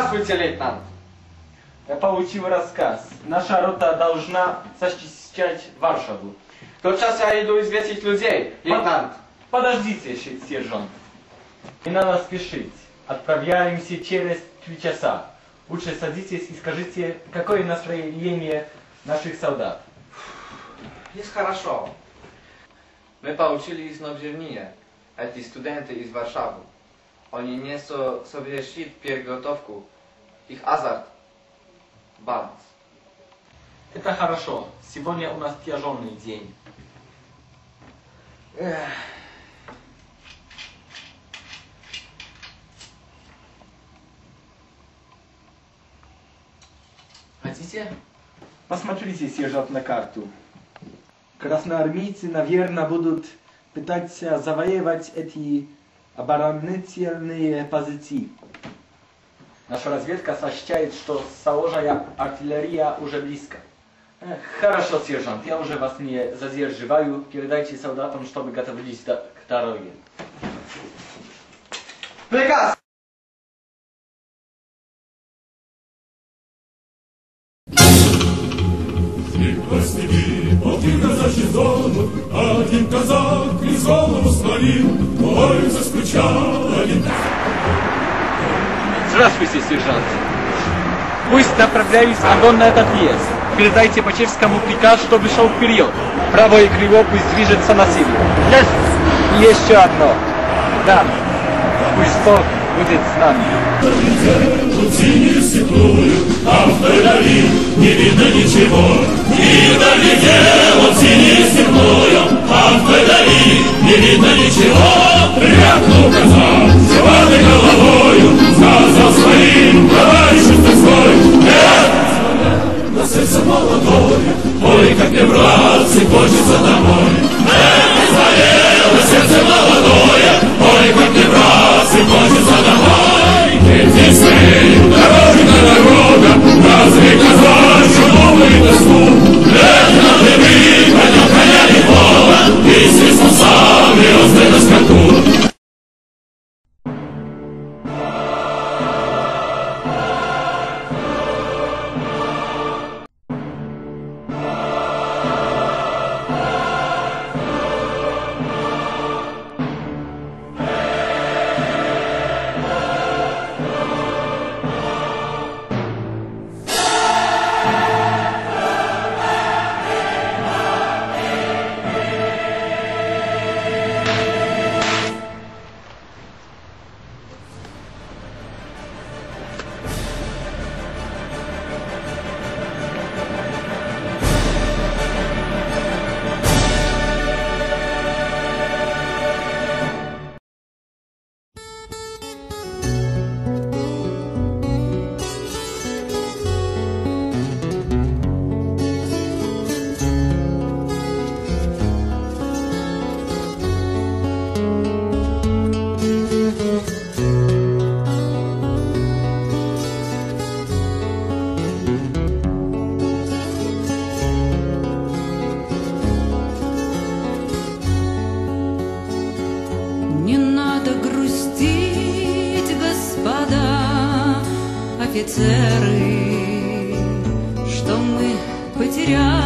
Здравствуйте, лейтенант. Я получил рассказ. Наша рота должна защищать Варшаву. Тотчас я иду известить людей, лейтенант. Подождите, сержант. Не надо спешить. Отправляемся через три часа. Лучше садитесь и скажите, какое настроение наших солдат. Есть хорошо. Мы получили снабжение. Эти студенты из Варшавы. Они не со совершит переготовку. Их азарт. Баланс. Это хорошо. Сегодня у нас тяжелый день. Хотите? Посмотрите, сержант, на карту. Красноармейцы, наверное, будут пытаться завоевать эти оборонительные позиции. Наша разведка сообщает, что соложая артиллерия уже близко. Хорошо, сержант, я уже вас не задерживаю. Передайте солдатам, чтобы готовились до- к дороге. Приказ! Полки один казак из голову склонил, ой, заскучал один Здравствуйте, сержант. Пусть направляюсь огонь на этот лес. Передайте Пачевскому приказ, чтобы шел вперед. Правое крыло пусть движется на силу. И еще одно. Да, пусть Бог будет с нами. А не видно ничего. Синюю хочется домой. Эх, Израиль, сердце молодое, ой, как мне, братцы, хочется домой. Офицеры, что мы потеряли,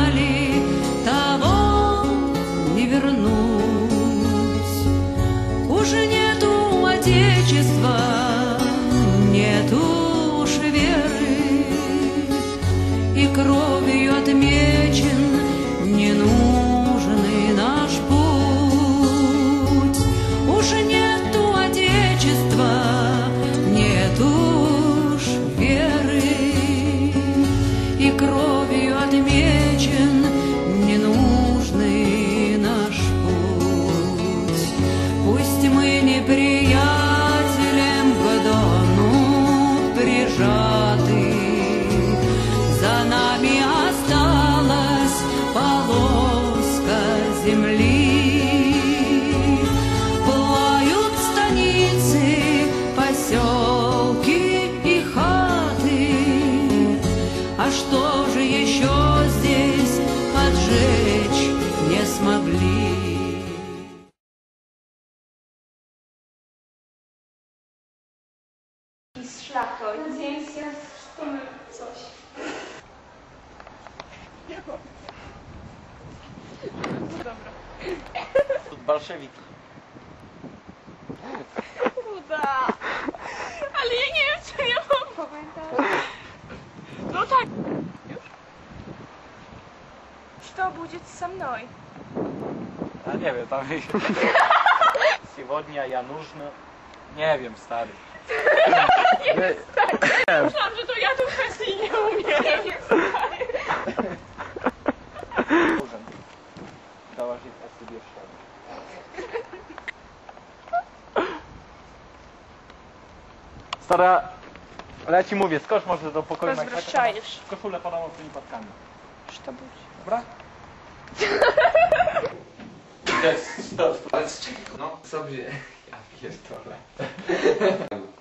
неприятно. szlako. Na zdjęciach ja wspomnę coś. Dobra. Bolszewik. Uda. Ale ja nie wiem, co ja mam. Komentarz. No tak. Już? Что будет со мной? Ja nie wiem, tam Сегодня я нужно. Nie wiem, stary. nie jest. Myślałam, że to ja tu chętnie nie umiem. Nie Dałaś jej. Stara, ale ja ci mówię, skocz może do pokoju Minecrafta. Rozwraszczajesz. Koszulę podam tymi patkami. Już to budzi. Dobra? Jest, stop. Ale? No, sobie. Ja pierdolę.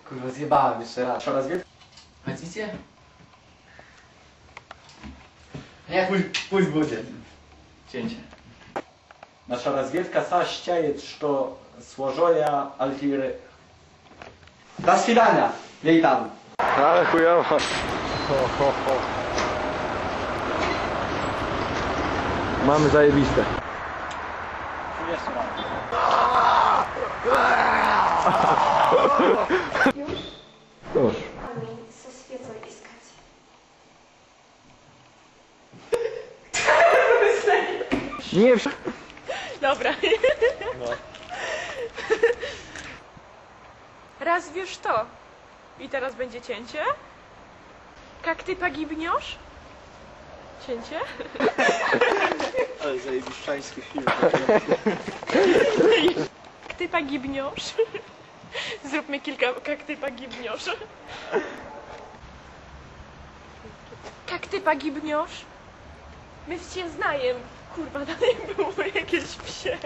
Kurwa, zjebałem jeszcze raz. Nasza rozwiedka, Хотите? Nie, pусть, pусть будет. Cięcie. nasza rozwiedka сощает, что сложоя альфиры. Do свидania. Witam. Ale chujowo. Mamy zajebiste. Jeszcze raz. Nie wsi... Dobra. Raz wiesz to. I teraz będzie cięcie. Jak ty pogibniesz? Cięcie? Ale zajebiszczański film. Jak ty pogibniesz? Zróbmy kilka, jak ty pogibniesz. Jak ty pogibniesz? My się znajem. Kurwa, dalej było jakieś psie.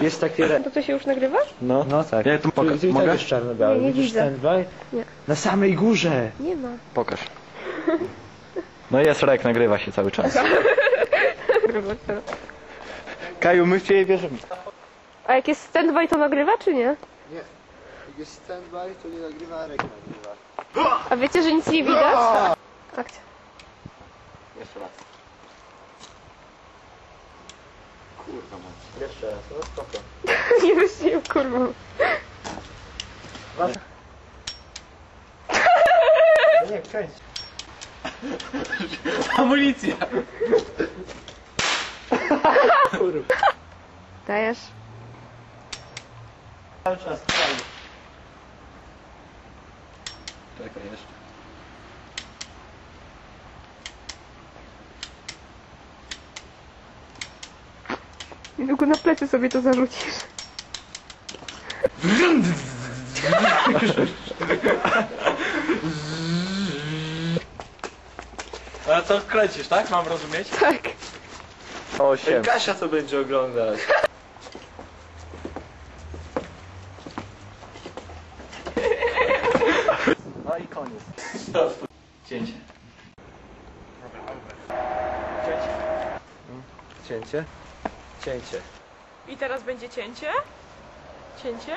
Jest taki re... To ty się już nagrywasz? No, no tak. Ja tu mogę- Gdzie mogę? jest czarno-biały? Nie, nie Widzisz widzę. standby? Nie. Na samej górze. Nie ma. Pokaż. No jest rek, nagrywa się cały czas. Kaju, my w ciebie wierzymy. A jak jest standby, to nagrywa, czy nie? Jak jest standby, to nie nagrywa, a rek nagrywa. A wiecie, że nic nie widać? Akcja. Jeszcze raz. Jeszcze raz, no spoko. Nie myśliłem, kurwa. No nie, kręć. Amunicja! Dajesz. Cały czas trwają. Czekaj jeszcze. Niedługo na plecy sobie to zarzucisz. A co kręcisz, tak? Mam rozumieć? Tak. Osiem. Kasia to będzie oglądać. No i koniec. Cięcie. Cięcie? Cięcie. I teraz będzie cięcie. Cięcie.